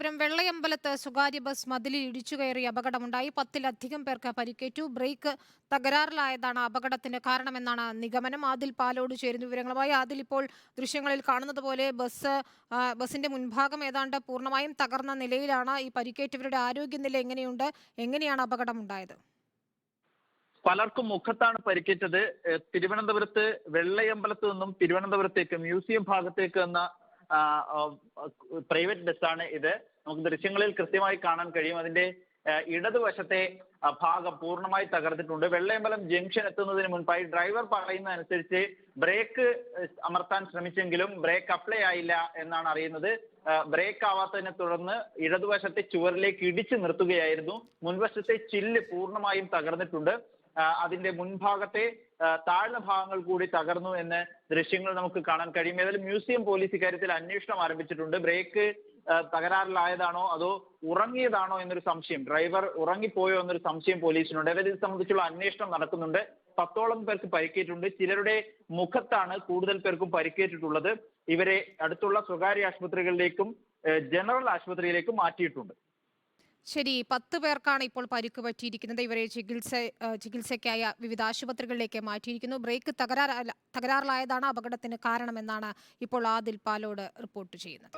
തിരുവനന്തപുരം വെള്ളയമ്പലത്ത് സ്വകാര്യ ബസ് മതിലിൽ ഇടിച്ചു കയറി അപകടമുണ്ടായി. പത്തിലധികം പേർക്ക് പരിക്കേറ്റു. ബ്രേക്ക് തകരാറിലായതാണ് അപകടത്തിന് കാരണമെന്നാണ് നിഗമനം. ആദിൽ പാലോട് ചേരുന്ന വിവരങ്ങളുമായി ആദിൽ ഇപ്പോൾ ദൃശ്യങ്ങളിൽ കാണുന്നത് പോലെ ബസ് ബസിന്റെ മുൻഭാഗം ഏതാണ്ട് പൂർണമായും തകർന്ന നിലയിലാണ്. ഈ പരിക്കേറ്റവരുടെ ആരോഗ്യനില എങ്ങനെയുണ്ട്? എങ്ങനെയാണ് അപകടമുണ്ടായത്? പലർക്കും മുഖത്താണ് പരിക്കേറ്റത്. തിരുവനന്തപുരത്ത് വെള്ളയമ്പലത്ത് നിന്നും തിരുവനന്തപുരത്തേക്ക് മ്യൂസിയം ഭാഗത്തേക്ക് എന്ന പ്രൈവറ്റ് ബസ്സാണ് ഇത്. നമുക്ക് ദൃശ്യങ്ങളിൽ കൃത്യമായി കാണാൻ കഴിയും. അതിന്റെ ഇടതുവശത്തെ ഭാഗം പൂർണമായി തകർത്തിട്ടുണ്ട് വെള്ളയമ്പലം ജംഗ്ഷൻ എത്തുന്നതിന് മുൻപായി ഡ്രൈവർ പറയുന്നതനുസരിച്ച് ബ്രേക്ക് അമർത്താൻ ശ്രമിച്ചെങ്കിലും ബ്രേക്ക് അപ്ലൈ ആയില്ല എന്നാണ് അറിയുന്നത്. ബ്രേക്ക് ആവാത്തതിനെ തുടർന്ന് ഇടതുവശത്തെ ചുവരിലേക്ക് ഇടിച്ചു നിർത്തുകയായിരുന്നു. മുൻവശത്തെ ചില്ല് പൂർണമായും തകർന്നിട്ടുണ്ട്. അതിന്റെ മുൻഭാഗത്തെ താഴ്ന്ന ഭാഗങ്ങൾ കൂടി തകർന്നു എന്ന് ദൃശ്യങ്ങൾ നമുക്ക് കാണാൻ കഴിയും. ഏതായാലും മ്യൂസിയം പോലീസ് ഇക്കാര്യത്തിൽ അന്വേഷണം ആരംഭിച്ചിട്ടുണ്ട്. ബ്രേക്ക് തകരാറിലായതാണോ അതോ ഉറങ്ങിയതാണോ എന്നൊരു സംശയം ഡ്രൈവർ ഉറങ്ങിപ്പോയോ എന്നൊരു സംശയം പോലീസിനുണ്ട്. ഏതായാലും ഇത് സംബന്ധിച്ചുള്ള അന്വേഷണം നടക്കുന്നുണ്ട്. പത്തോളം പേർക്ക് പരിക്കേറ്റിട്ടുണ്ട്. ചിലരുടെ മുഖത്താണ് കൂടുതൽ പേർക്കും പരിക്കേറ്റിട്ടുള്ളത്. ഇവരെ അടുത്തുള്ള സ്വകാര്യ ആശുപത്രികളിലേക്കും ജനറൽ ആശുപത്രിയിലേക്കും മാറ്റിയിട്ടുണ്ട്. ശരി പത്ത് പേർക്കാണ് ഇപ്പോൾ പരിക്ക് പറ്റിയിരിക്കുന്നത്. ഇവരെ ചികിത്സ ചികിത്സയ്ക്കായ വിവിധ ആശുപത്രികളിലേക്ക് മാറ്റിയിരിക്കുന്നു. ബ്രേക്ക് തകരാർ തകരാറിലായതാണ് അപകടത്തിന് കാരണമെന്നാണ് ഇപ്പോൾ ആദിൽ പാലോട് റിപ്പോർട്ട് ചെയ്യുന്നത്.